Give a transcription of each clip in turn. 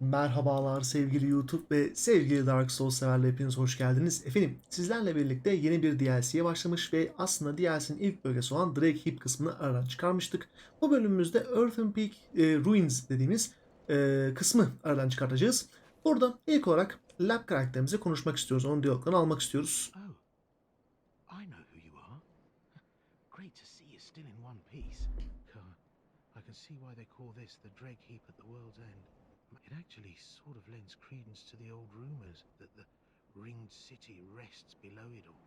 Merhabalar sevgili YouTube ve sevgili Dark Souls severler hepiniz hoş geldiniz. Efendim sizlerle birlikte yeni bir DLC'ye başlamış ve aslında DLC'nin ilk bölgesi olan Drake Heap kısmını aradan çıkarmıştık. Bu bölümümüzde Earthen Peak e, Ruins dediğimiz e, kısmı aradan çıkartacağız. Burada ilk olarak Lab karakterimize konuşmak istiyoruz. Onun diyaloglarını almak istiyoruz. Oh, I know who you are. Great to see you still in one piece. I can see why they call this the Dreg Heap at the world's end. It actually sort of lends credence to the old rumors that the ringed city rests below it all.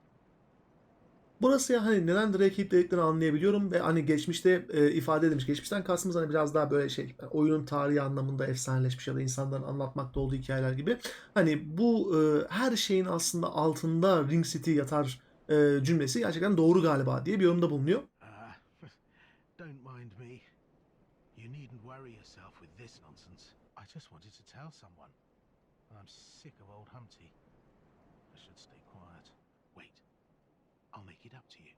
Burası ya hani neden Drake Heap dediklerini anlayabiliyorum ve hani geçmişte e, ifade edilmiş. Geçmişten kastımız hani biraz daha böyle şey yani oyunun tarihi anlamında efsaneleşmiş ya da insanların anlatmakta olduğu hikayeler gibi. Hani bu e, her şeyin aslında altında Ring City yatar e, cümlesi gerçekten doğru galiba diye bir yorumda bulunuyor. Ah, don't mind me. You needn't worry yourself with this nonsense. Just wanted to tell someone. I'm sick of old Humpty. I should stay quiet. Wait. I'll make it up to you.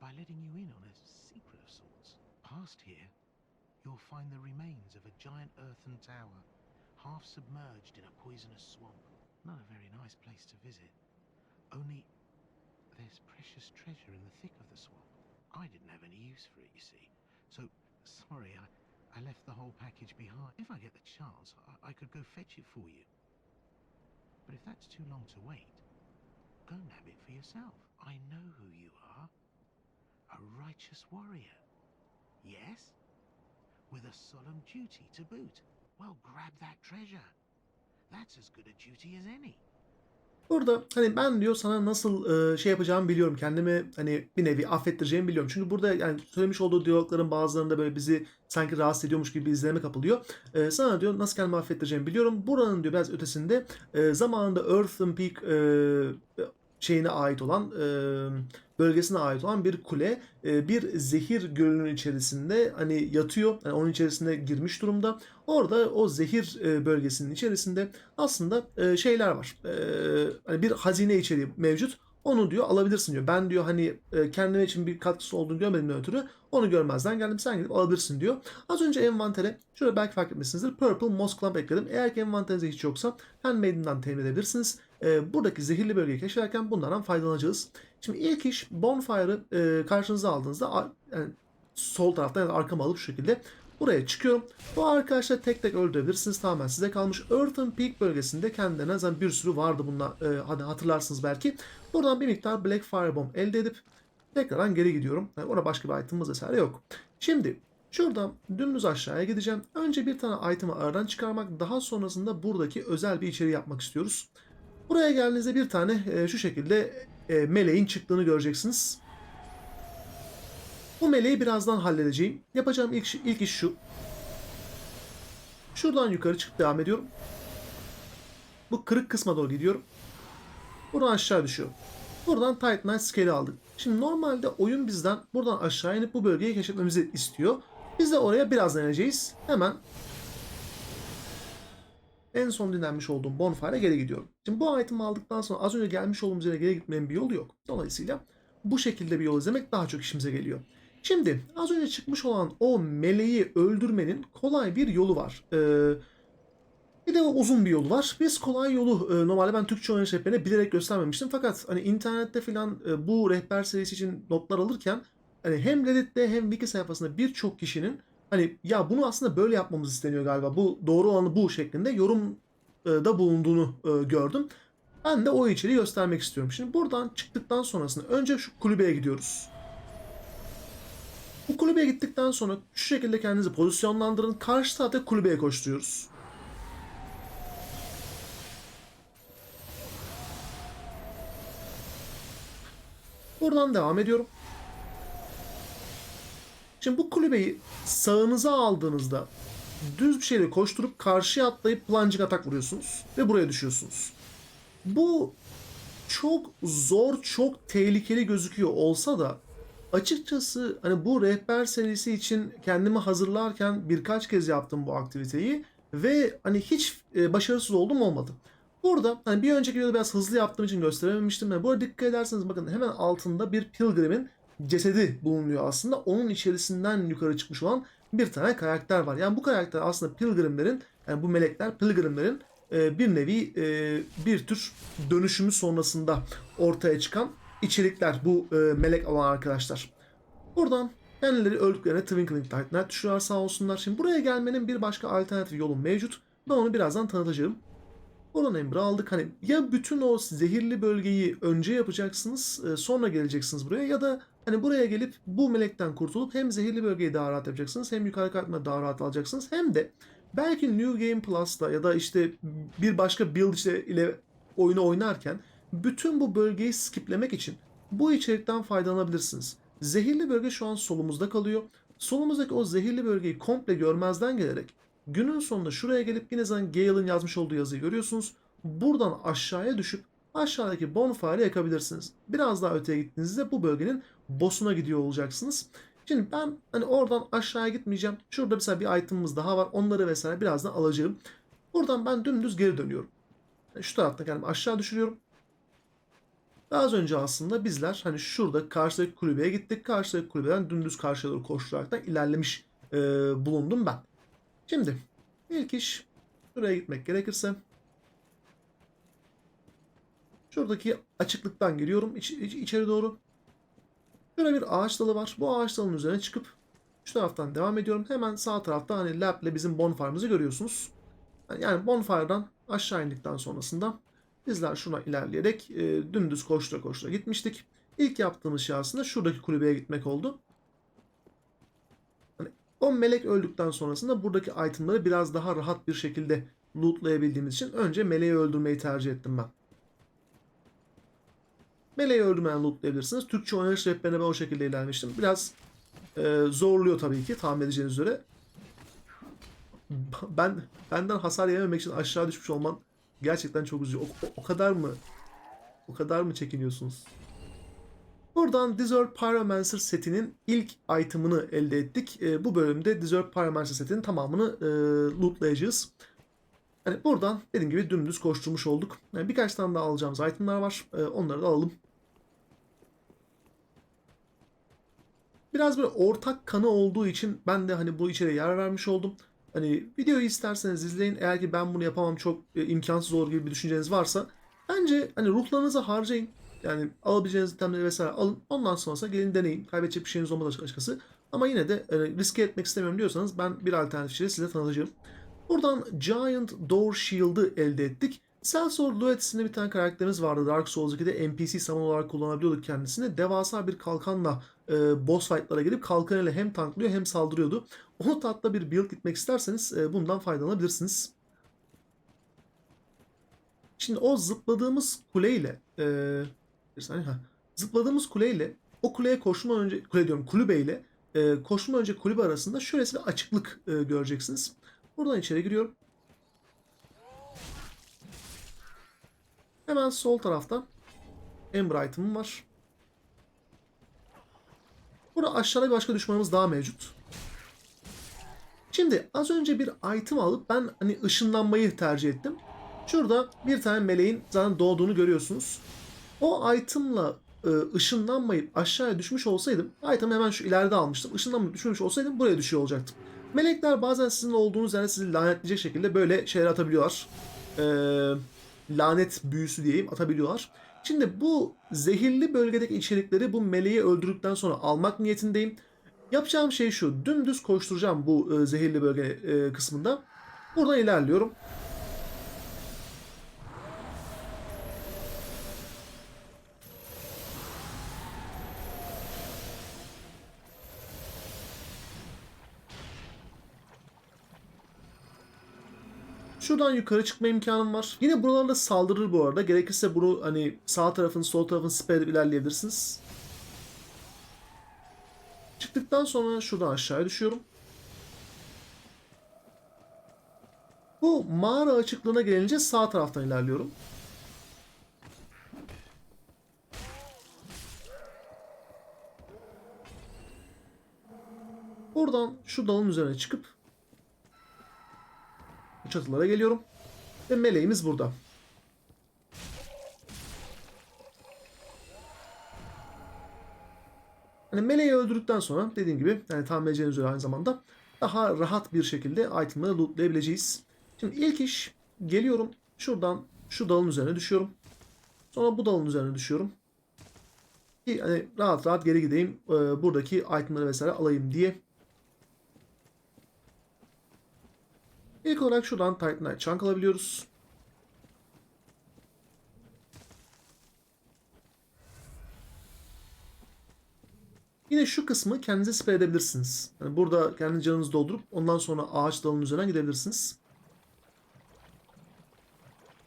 By letting you in on a secret of sorts. Past here, you'll find the remains of a giant earthen tower, half submerged in a poisonous swamp. Not a very nice place to visit. Only there's precious treasure in the thick of the swamp. I didn't have any use for it, you see. So, sorry, I, I left the whole package behind. If I get the chance, I, I could go fetch it for you. But if that's too long to wait, go nab it for yourself. I know who you are. A righteous warrior. Yes? With a solemn duty to boot. Well, grab that treasure. That's as good a duty as any. Burada hani ben diyor sana nasıl e, şey yapacağımı biliyorum. Kendimi hani bir nevi affettireceğimi biliyorum. Çünkü burada yani söylemiş olduğu diyalogların bazılarında böyle bizi sanki rahatsız ediyormuş gibi bir izlenime kapılıyor. E, sana diyor nasıl kendimi affettireceğimi biliyorum. Buranın diyor biraz ötesinde e, zamanında Earthen Peak e, şeyine ait olan e, bölgesine ait olan bir kule e, bir zehir gölünün içerisinde hani yatıyor. Yani onun içerisine girmiş durumda. Orada o zehir e, bölgesinin içerisinde aslında e, şeyler var. Hani bir hazine içeriği mevcut. Onu diyor alabilirsin diyor. Ben diyor hani kendime için bir katkısı olduğunu görmediğimden ötürü onu görmezden geldim. Sen gidip alabilirsin diyor. Az önce envantere şöyle belki fark etmişsinizdir. Purple Moss Clump ekledim. Eğer ki envanterinizde hiç yoksa Handmaiden'dan temin edebilirsiniz. E, buradaki zehirli bölgeyi keşfederken bunlardan faydalanacağız. Şimdi ilk iş Bonfire'ı e, karşınıza aldığınızda yani sol taraftan ya da arkama alıp şu şekilde Buraya çıkıyorum. Bu arkadaşlar tek tek öldürebilirsiniz. Tamamen size kalmış. Earthen Peak bölgesinde kendilerine zaten bir sürü vardı bunlar. E, hadi hatırlarsınız belki. Buradan bir miktar Black Firebomb elde edip tekrardan geri gidiyorum. Yani orada başka bir itemimiz vesaire yok. Şimdi şuradan dümdüz aşağıya gideceğim. Önce bir tane item'ı aradan çıkarmak. Daha sonrasında buradaki özel bir içeri yapmak istiyoruz. Buraya geldiğinizde bir tane e, şu şekilde e, meleğin çıktığını göreceksiniz. Bu meleği birazdan halledeceğim. Yapacağım ilk, ilk iş şu. Şuradan yukarı çıkıp devam ediyorum. Bu kırık kısma doğru gidiyorum. Buradan aşağı düşüyorum. Buradan Titanite Scale'i aldık. Şimdi normalde oyun bizden buradan aşağı inip bu bölgeyi keşfetmemizi istiyor. Biz de oraya birazdan ineceğiz. Hemen en son dinlenmiş olduğum bonfire'a geri gidiyorum. Şimdi bu item'ı aldıktan sonra az önce gelmiş olduğumuz yere geri gitmenin bir yolu yok. Dolayısıyla bu şekilde bir yol izlemek daha çok işimize geliyor. Şimdi az önce çıkmış olan o meleği öldürmenin kolay bir yolu var. Ee, bir de uzun bir yolu var. Biz kolay yolu e, normalde ben Türkçe oynanış rehberine bilerek göstermemiştim. Fakat hani internette filan e, bu rehber serisi için notlar alırken hani hem Reddit'te hem Wiki sayfasında birçok kişinin hani ya bunu aslında böyle yapmamız isteniyor galiba. Bu doğru olanı bu şeklinde yorumda bulunduğunu e, gördüm. Ben de o içeriği göstermek istiyorum. Şimdi buradan çıktıktan sonrasında önce şu kulübeye gidiyoruz. Bu kulübeye gittikten sonra şu şekilde kendinizi pozisyonlandırın. Karşı tarafta kulübeye koşturuyoruz. Buradan devam ediyorum. Şimdi bu kulübeyi sağınıza aldığınızda düz bir şeyle koşturup karşıya atlayıp plunging atak vuruyorsunuz ve buraya düşüyorsunuz. Bu çok zor, çok tehlikeli gözüküyor olsa da açıkçası hani bu rehber serisi için kendimi hazırlarken birkaç kez yaptım bu aktiviteyi ve hani hiç e, başarısız oldum olmadı. Burada hani bir önceki videoda biraz hızlı yaptığım için gösterememiştim. Yani bu arada dikkat ederseniz bakın hemen altında bir pilgrimin cesedi bulunuyor aslında. Onun içerisinden yukarı çıkmış olan bir tane karakter var. Yani bu karakter aslında pilgrimlerin yani bu melekler pilgrimlerin e, bir nevi e, bir tür dönüşümü sonrasında ortaya çıkan içerikler bu e, melek olan arkadaşlar. Buradan kendileri öldüklerine Twinkling Light düşüyorlar sağ olsunlar. Şimdi buraya gelmenin bir başka alternatif yolu mevcut. Ben onu birazdan tanıtacağım. Oradan Ember'ı aldık. Hani ya bütün o zehirli bölgeyi önce yapacaksınız e, sonra geleceksiniz buraya ya da hani buraya gelip bu melekten kurtulup hem zehirli bölgeyi daha rahat yapacaksınız hem yukarı katma daha rahat alacaksınız hem de belki New Game Plus'ta ya da işte bir başka build ile oyunu oynarken bütün bu bölgeyi skiplemek için bu içerikten faydalanabilirsiniz. Zehirli bölge şu an solumuzda kalıyor. Solumuzdaki o zehirli bölgeyi komple görmezden gelerek günün sonunda şuraya gelip yine zaten Gale'ın yazmış olduğu yazıyı görüyorsunuz. Buradan aşağıya düşüp aşağıdaki bonfire'ı yakabilirsiniz. Biraz daha öteye gittiğinizde bu bölgenin boss'una gidiyor olacaksınız. Şimdi ben hani oradan aşağıya gitmeyeceğim. Şurada mesela bir item'ımız daha var. Onları vesaire birazdan alacağım. Buradan ben dümdüz geri dönüyorum. Yani şu tarafta kendimi aşağı düşürüyorum. Ve az önce aslında bizler hani şurada karşıdaki kulübeye gittik. Karşıdaki kulübeden dümdüz karşıya doğru koşturaraktan ilerlemiş e, bulundum ben. Şimdi ilk iş şuraya gitmek gerekirse şuradaki açıklıktan giriyorum iç, iç- içeri doğru. Şurada bir ağaç dalı var. Bu ağaç dalının üzerine çıkıp şu taraftan devam ediyorum. Hemen sağ tarafta hani lab ile bizim bonfire'ımızı görüyorsunuz. Yani bonfire'dan aşağı indikten sonrasında bizler şuna ilerleyerek e, dümdüz koştura koştura gitmiştik. İlk yaptığımız şey aslında şuradaki kulübeye gitmek oldu. O melek öldükten sonrasında buradaki itemları biraz daha rahat bir şekilde lootlayabildiğimiz için önce meleği öldürmeyi tercih ettim ben. Meleği öldürmeden lootlayabilirsiniz. Türkçe oynanış rehberine ben o şekilde ilerlemiştim. Biraz e, zorluyor tabii ki tahmin edeceğiniz üzere. Ben benden hasar yememek için aşağı düşmüş olman gerçekten çok üzücü. O, o- o kadar mı o kadar mı çekiniyorsunuz? Buradan Deserve Pyromancer setinin ilk itemını elde ettik. E, bu bölümde Deserve Pyromancer setinin tamamını e, lootlayacağız. Hani buradan dediğim gibi dümdüz koşturmuş olduk. Yani birkaç tane daha alacağımız itemler var. E, onları da alalım. Biraz böyle ortak kanı olduğu için ben de hani bu içeriye yer vermiş oldum. Hani videoyu isterseniz izleyin. Eğer ki ben bunu yapamam çok e, imkansız olur gibi bir düşünceniz varsa bence hani ruhlarınızı harcayın. Yani alabileceğiniz itemleri vesaire alın. Ondan sonrasında gelin deneyin. Kaybedecek bir şeyiniz olmaz açıkçası. Ama yine de e, riske etmek istemiyorum diyorsanız ben bir alternatif şeyi size tanıtacağım. Buradan Giant Door Shield'ı elde ettik. Celsor Luet isimli bir tane karakterimiz vardı. Dark Souls 2'de NPC summon olarak kullanabiliyorduk kendisini. Devasa bir kalkanla e, boss fight'lara gelip kalkanıyla hem tanklıyor hem saldırıyordu. Onu tatlı bir build gitmek isterseniz e, bundan faydalanabilirsiniz. Şimdi o zıpladığımız kuleyle e, bir saniye ha. Zıpladığımız kuleyle o kuleye koşmadan önce kule diyorum kulübeyle e, koşmadan önce kulübe arasında şöylesi bir açıklık e, göreceksiniz. Buradan içeri giriyorum. Hemen sol tarafta Ember item'ım var. Burada aşağıda bir başka düşmanımız daha mevcut. Şimdi az önce bir item alıp ben hani ışınlanmayı tercih ettim. Şurada bir tane meleğin zaten doğduğunu görüyorsunuz. O itemla e, ışınlanmayıp aşağıya düşmüş olsaydım, item'i hemen şu ileride almıştım. Işınlanmayıp düşmüş olsaydım buraya düşüyor olacaktım. Melekler bazen sizin olduğunuz yerde sizi lanetleyecek şekilde böyle şeyler atabiliyorlar. Ee, lanet büyüsü diyeyim atabiliyorlar. Şimdi bu zehirli bölgedeki içerikleri bu meleği öldürdükten sonra almak niyetindeyim. Yapacağım şey şu. Dümdüz koşturacağım bu e, zehirli bölge e, kısmında. Buradan ilerliyorum. Şuradan yukarı çıkma imkanım var. Yine buralarda saldırır bu arada. Gerekirse bunu hani sağ tarafın sol tarafın edip ilerleyebilirsiniz. Çıktıktan sonra şuradan aşağıya düşüyorum. Bu mağara açıklığına gelince sağ taraftan ilerliyorum. Buradan şu dalın üzerine çıkıp bu çatılara geliyorum. Ve meleğimiz burada. Hani meleği öldürdükten sonra dediğim gibi yani tahmin edeceğiniz üzere aynı zamanda daha rahat bir şekilde itemları lootlayabileceğiz. Şimdi ilk iş geliyorum şuradan şu dalın üzerine düşüyorum. Sonra bu dalın üzerine düşüyorum. Ki hani rahat rahat geri gideyim. buradaki itemları vesaire alayım diye. İlk olarak şuradan Titanite Chunk alabiliyoruz. Yine şu kısmı kendinize spray edebilirsiniz. Yani burada kendi canınızı doldurup ondan sonra ağaç dalının üzerinden gidebilirsiniz.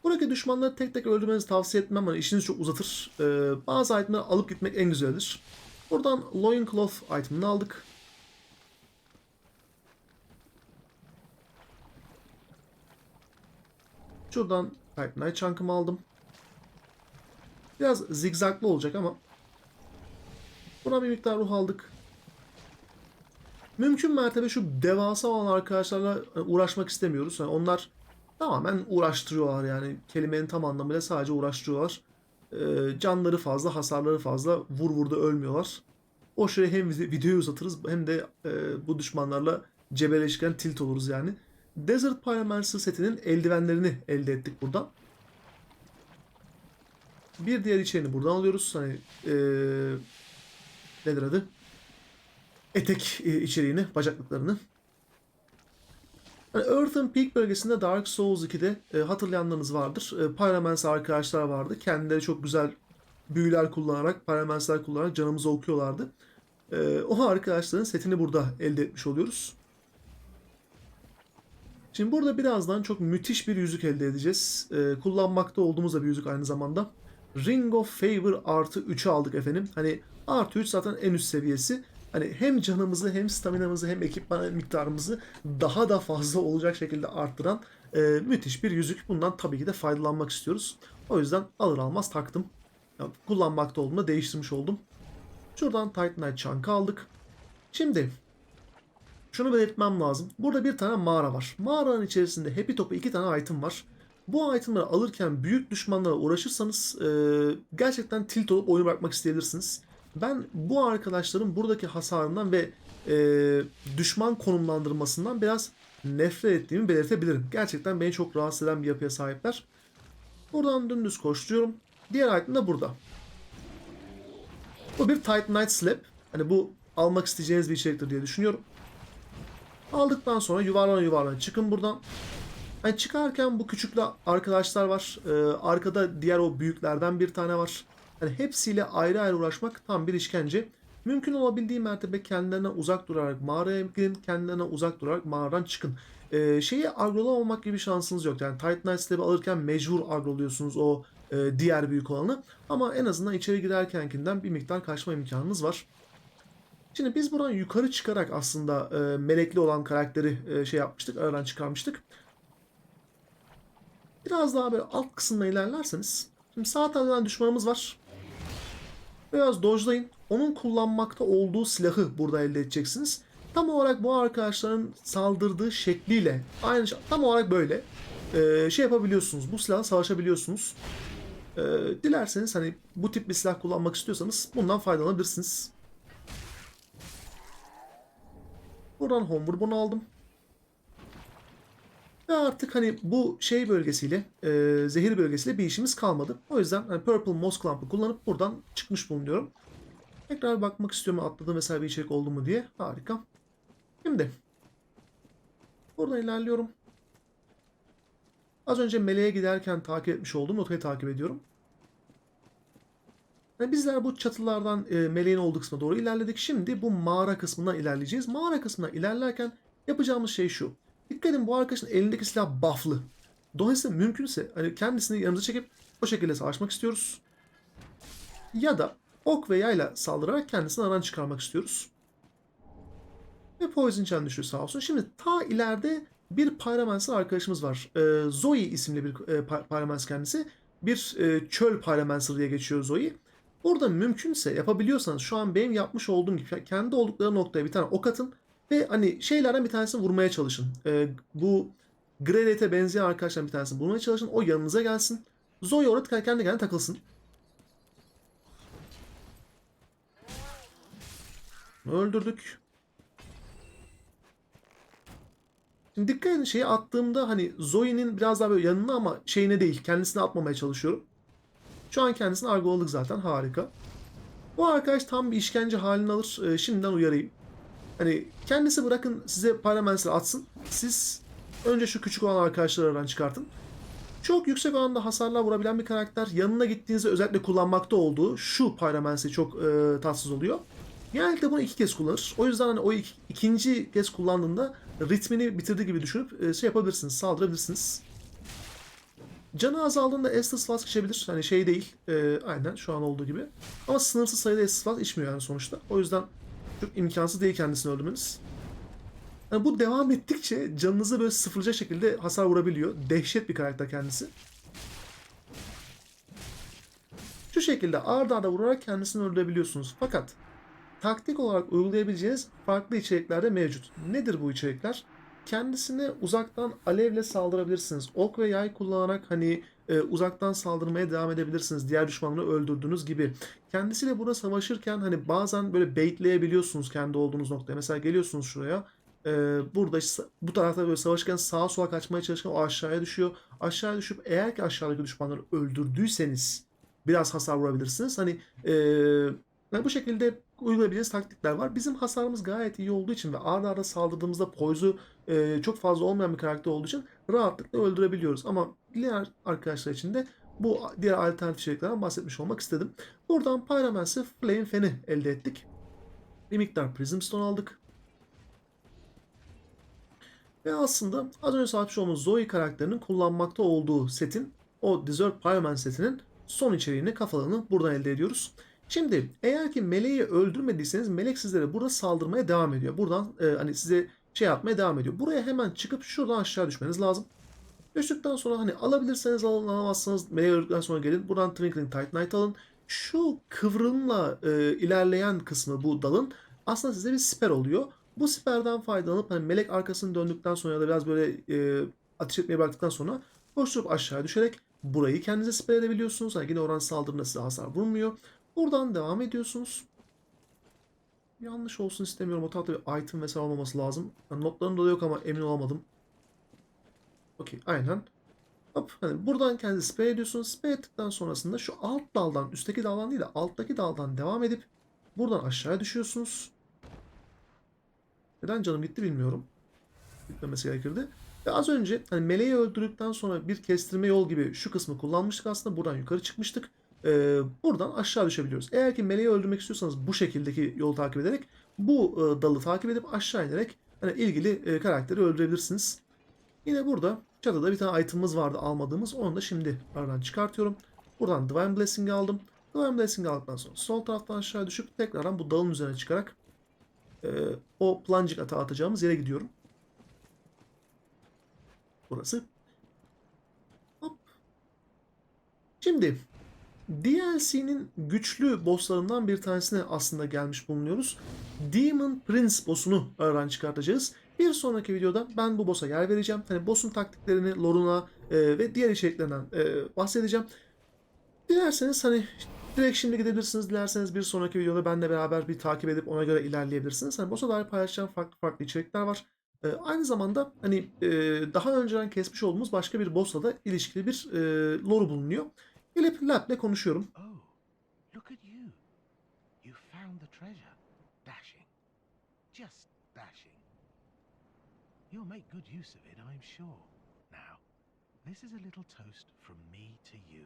Buradaki düşmanları tek tek öldürmenizi tavsiye etmem ama işinizi çok uzatır. Ee, bazı itemleri alıp gitmek en güzelidir. Buradan Loincloth itemini aldık. Şuradan Titanite Chunk'ımı aldım. Biraz zigzaglı olacak ama Buna bir miktar ruh aldık. Mümkün mertebe şu devasa olan arkadaşlarla e, uğraşmak istemiyoruz. Yani onlar tamamen uğraştırıyorlar yani. Kelimenin tam anlamıyla sadece uğraştırıyorlar. Ee, canları fazla, hasarları fazla. Vur vur da ölmüyorlar. O şuraya hem vide- videoyu uzatırız hem de e, bu düşmanlarla cebeleşken tilt oluruz yani. Desert Pyromancer setinin eldivenlerini elde ettik buradan. Bir diğer içeriğini buradan alıyoruz. Hani e, nedir adı? Etek e, içeriğini, bacaklıklarını. Yani Earthen Peak bölgesinde Dark Souls 2'de e, hatırlayanlarınız vardır. E, Pyromancer arkadaşlar vardı. Kendileri çok güzel büyüler kullanarak, Pyromancer kullanarak canımızı okuyorlardı. E, o arkadaşların setini burada elde etmiş oluyoruz. Şimdi burada birazdan çok müthiş bir yüzük elde edeceğiz. E, kullanmakta olduğumuz da bir yüzük aynı zamanda. Ring of Favor artı 3'ü aldık efendim. Hani artı 3 zaten en üst seviyesi. Hani hem canımızı hem staminamızı hem ekipman miktarımızı daha da fazla olacak şekilde arttıran e, müthiş bir yüzük. Bundan tabii ki de faydalanmak istiyoruz. O yüzden alır almaz taktım. Yani kullanmakta olduğumda değiştirmiş oldum. Şuradan Titanite Chunk'ı aldık. Şimdi şunu belirtmem lazım. Burada bir tane mağara var. Mağaranın içerisinde Happy Top'u iki tane item var. Bu itemları alırken büyük düşmanlara uğraşırsanız e, gerçekten tilt olup oyunu bırakmak isteyebilirsiniz. Ben bu arkadaşların buradaki hasarından ve e, düşman konumlandırmasından biraz nefret ettiğimi belirtebilirim. Gerçekten beni çok rahatsız eden bir yapıya sahipler. Buradan dümdüz koşturuyorum. Diğer item de burada. Bu bir Titanite Slab. Hani bu almak isteyeceğiniz bir içeriktir diye düşünüyorum. Aldıktan sonra yuvarlana yuvarlana çıkın buradan. Hani çıkarken bu küçükle arkadaşlar var. Ee, arkada diğer o büyüklerden bir tane var. Hani hepsiyle ayrı ayrı uğraşmak tam bir işkence. Mümkün olabildiği mertebe kendilerine uzak durarak mağaraya girin, kendilerine uzak durarak mağaradan çıkın. Ee, şeyi agrolamamak gibi şansınız yok. Yani Titanite Slab'ı alırken mecbur agroluyorsunuz o e, diğer büyük olanı. Ama en azından içeri girerkenkinden bir miktar kaçma imkanınız var. Şimdi biz buradan yukarı çıkarak aslında e, melekli olan karakteri e, şey yapmıştık, aradan çıkarmıştık. Biraz daha böyle alt kısımda ilerlerseniz. Şimdi sağ taraftan düşmanımız var. Biraz dojlayın. Onun kullanmakta olduğu silahı burada elde edeceksiniz. Tam olarak bu arkadaşların saldırdığı şekliyle aynı tam olarak böyle e, şey yapabiliyorsunuz. Bu silahla savaşabiliyorsunuz. E, dilerseniz hani bu tip bir silah kullanmak istiyorsanız bundan faydalanabilirsiniz. Buradan Homeward bunu aldım. Ve artık hani bu şey bölgesiyle, e, zehir bölgesiyle bir işimiz kalmadı. O yüzden hani Purple Moss Clamp'ı kullanıp buradan çıkmış bulunuyorum. Tekrar bakmak istiyorum atladığım mesela bir içerik oldu mu diye. Harika. Şimdi buradan ilerliyorum. Az önce meleğe giderken takip etmiş olduğum notayı takip ediyorum. Yani bizler bu çatılardan e, meleğin olduğu kısma doğru ilerledik. Şimdi bu mağara kısmından ilerleyeceğiz. Mağara kısmına ilerlerken yapacağımız şey şu. Dikkat edin bu arkadaşın elindeki silah bufflı. Dolayısıyla mümkünse hani kendisini yanımıza çekip o şekilde savaşmak istiyoruz. Ya da ok ve yayla saldırarak kendisini aradan çıkarmak istiyoruz. Ve Poison Chan düşüyor sağ olsun. Şimdi ta ileride bir Pyromancer arkadaşımız var. Ee, Zoe isimli bir e, Py- Pyromancer kendisi. Bir e, çöl Pyromancer diye geçiyor Zoe. Burada mümkünse yapabiliyorsanız şu an benim yapmış olduğum gibi kendi oldukları noktaya bir tane ok atın ve hani şeylerden bir tanesini vurmaya çalışın. Ee, bu Grenet'e benzeyen arkadaşlardan bir tanesini bulmaya çalışın. O yanınıza gelsin. Zoe orada kendi kendine takılsın. Öldürdük. Şimdi dikkat edin şeyi attığımda hani Zoe'nin biraz daha böyle yanına ama şeyine değil kendisine atmamaya çalışıyorum. Şu an kendisini argoladık zaten harika. Bu arkadaş tam bir işkence halini alır. Ee, şimdiden uyarayım. Hani kendisi bırakın size Pyromancer atsın. Siz önce şu küçük olan arkadaşları aradan çıkartın. Çok yüksek oranda hasarlar vurabilen bir karakter. Yanına gittiğinizde özellikle kullanmakta olduğu şu Pyromancer çok e, tatsız oluyor. Genellikle bunu iki kez kullanır. O yüzden hani o iki- ikinci kez kullandığında ritmini bitirdiği gibi düşünüp e, şey yapabilirsiniz, saldırabilirsiniz. Canı azaldığında Estus Flask içebilir. Hani şey değil. e, aynen şu an olduğu gibi. Ama sınırsız sayıda Estus Flask içmiyor yani sonuçta. O yüzden çok imkansız değil kendisini öldürmeniz. Yani bu devam ettikçe canınızı böyle sıfırlayacak şekilde hasar vurabiliyor. Dehşet bir karakter kendisi. Şu şekilde ard arda vurarak kendisini öldürebiliyorsunuz. Fakat taktik olarak uygulayabileceğiniz farklı içerikler de mevcut. Nedir bu içerikler? Kendisine uzaktan alevle saldırabilirsiniz. Ok ve yay kullanarak hani e, uzaktan saldırmaya devam edebilirsiniz. Diğer düşmanları öldürdüğünüz gibi. Kendisiyle burada savaşırken hani bazen böyle baitleyebiliyorsunuz kendi olduğunuz noktaya. Mesela geliyorsunuz şuraya. e, burada bu tarafta böyle savaşırken sağa sola kaçmaya çalışırken o aşağıya düşüyor. Aşağıya düşüp eğer ki aşağıdaki düşmanları öldürdüyseniz biraz hasar vurabilirsiniz. Hani e, yani bu şekilde uygulayabileceğiniz taktikler var. Bizim hasarımız gayet iyi olduğu için ve arda arda saldırdığımızda poizu e, çok fazla olmayan bir karakter olduğu için rahatlıkla öldürebiliyoruz. Ama diğer arkadaşlar için de bu diğer alternatif içeriklerden bahsetmiş olmak istedim. Buradan Pyromancer Flame Fan'i elde ettik. Bir miktar Prism Stone aldık. Ve aslında az önce saatmiş olduğumuz Zoe karakterinin kullanmakta olduğu setin o Desert Pyroman setinin son içeriğini kafalarını buradan elde ediyoruz. Şimdi eğer ki meleği öldürmediyseniz melek sizlere burada saldırmaya devam ediyor. Buradan e, hani size şey yapmaya devam ediyor. Buraya hemen çıkıp şuradan aşağı düşmeniz lazım. Düştükten sonra hani alabilirseniz alın alamazsanız meleği öldükten sonra gelin. Buradan Twinkling Titanite alın. Şu kıvrımla e, ilerleyen kısmı bu dalın aslında size bir siper oluyor. Bu siperden faydalanıp hani melek arkasını döndükten sonra ya da biraz böyle e, ateş etmeye bıraktıktan sonra koşturup aşağı düşerek burayı kendinize siper edebiliyorsunuz. Hani yine oran saldırında size hasar vurmuyor. Buradan devam ediyorsunuz. Yanlış olsun istemiyorum. O tarafta bir item vesaire olmaması lazım. Yani notlarımda da yok ama emin olamadım. Okey aynen. Hop, hani buradan kendinizi spray ediyorsunuz. Spray ettikten sonrasında şu alt daldan, üstteki daldan değil de alttaki daldan devam edip buradan aşağıya düşüyorsunuz. Neden canım gitti bilmiyorum. Gitmemesi gerekirdi. Ve az önce hani meleği öldürdükten sonra bir kestirme yol gibi şu kısmı kullanmıştık aslında. Buradan yukarı çıkmıştık. Ee, buradan aşağı düşebiliyoruz. Eğer ki meleği öldürmek istiyorsanız bu şekildeki yolu takip ederek bu e, dalı takip edip aşağı inerek hani ilgili e, karakteri öldürebilirsiniz. Yine burada çatıda bir tane itemımız vardı almadığımız. Onu da şimdi aradan çıkartıyorum. Buradan Divine Blessing'i aldım. Divine Blessing'i aldıktan sonra sol taraftan aşağı düşüp tekrardan bu dalın üzerine çıkarak e, o plunging atağı atacağımız yere gidiyorum. Burası. Hop. Şimdi DLC'nin güçlü bosslarından bir tanesine aslında gelmiş bulunuyoruz. Demon Prince boss'unu aradan çıkartacağız. Bir sonraki videoda ben bu boss'a yer vereceğim. Hani boss'un taktiklerini, lore'una e, ve diğer içeriklerinden e, bahsedeceğim. Dilerseniz hani direkt şimdi gidebilirsiniz. Dilerseniz bir sonraki videoda benle beraber bir takip edip ona göre ilerleyebilirsiniz. Hani boss'a dair paylaşacağım farklı farklı içerikler var. E, aynı zamanda hani e, daha önceden kesmiş olduğumuz başka bir boss'la da ilişkili bir e, lore bulunuyor. Gelip Lab'le konuşuyorum. Oh, look at you. You found the treasure. Dashing. Just dashing. You'll make good use of it, I'm sure. Now, this is a little toast from me to you.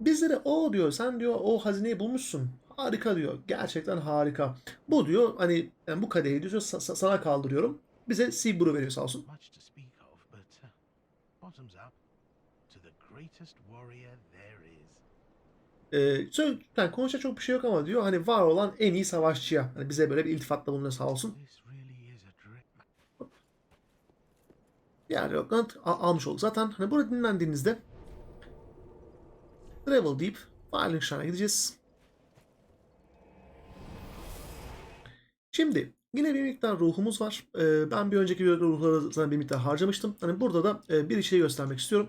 Bizlere o diyor sen diyor o hazineyi bulmuşsun. Harika diyor. Gerçekten harika. Bu diyor hani yani bu kadehi diyor sa- sa- sana kaldırıyorum. Bize Seabr'u veriyor sağ olsun. Much to speak of, but uh, bottoms up to the greatest warrior there is. Ee, söyle, yani konuşacak çok bir şey yok ama diyor hani var olan en iyi savaşçıya. Hani bize böyle bir iltifatta bulunuyor sağ olsun. Yani al- almış olduk. Zaten hani burada dinlendiğinizde Travel deyip Shrine'a gideceğiz. Şimdi yine bir miktar ruhumuz var. Ee, ben bir önceki videoda ruhları zaten bir miktar harcamıştım. Hani burada da e, bir şey göstermek istiyorum.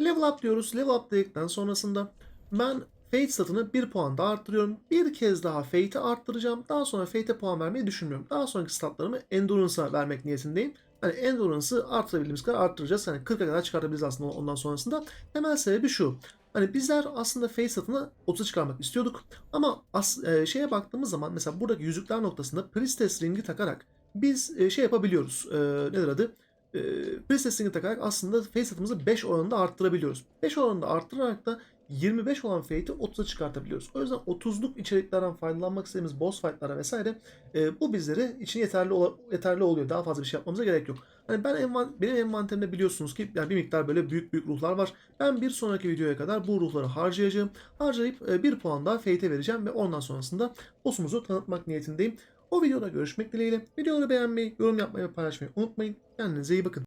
Level up diyoruz. Level up dedikten sonrasında ben Fate statını bir puan daha arttırıyorum. Bir kez daha Fate'i arttıracağım. Daha sonra Fate'e puan vermeyi düşünmüyorum. Daha sonraki statlarımı Endurance'a vermek niyetindeyim. Hani endurance artırabildiğimiz kadar arttıracağız. Hani 40'a kadar çıkartabiliriz aslında ondan sonrasında. Temel sebebi şu. Hani bizler aslında face satını 30'a çıkarmak istiyorduk. Ama as, e, şeye baktığımız zaman mesela buradaki yüzükler noktasında Priestess ringi takarak biz e, şey yapabiliyoruz. E, nedir adı? E, takarak aslında face satımızı 5 oranında arttırabiliyoruz. 5 oranında arttırarak da 25 olan fate'i 30'a çıkartabiliyoruz. O yüzden 30'luk içeriklerden faydalanmak istediğimiz boss fight'lara vesaire e, bu bizleri için yeterli yeterli oluyor. Daha fazla bir şey yapmamıza gerek yok. Hani ben envan benim envanterimde biliyorsunuz ki yani bir miktar böyle büyük büyük ruhlar var. Ben bir sonraki videoya kadar bu ruhları harcayacağım. Harcayıp e, bir puan daha fate'e vereceğim ve ondan sonrasında boss'umuzu tanıtmak niyetindeyim. O videoda görüşmek dileğiyle. Videoları beğenmeyi, yorum yapmayı ve paylaşmayı unutmayın. Kendinize iyi bakın.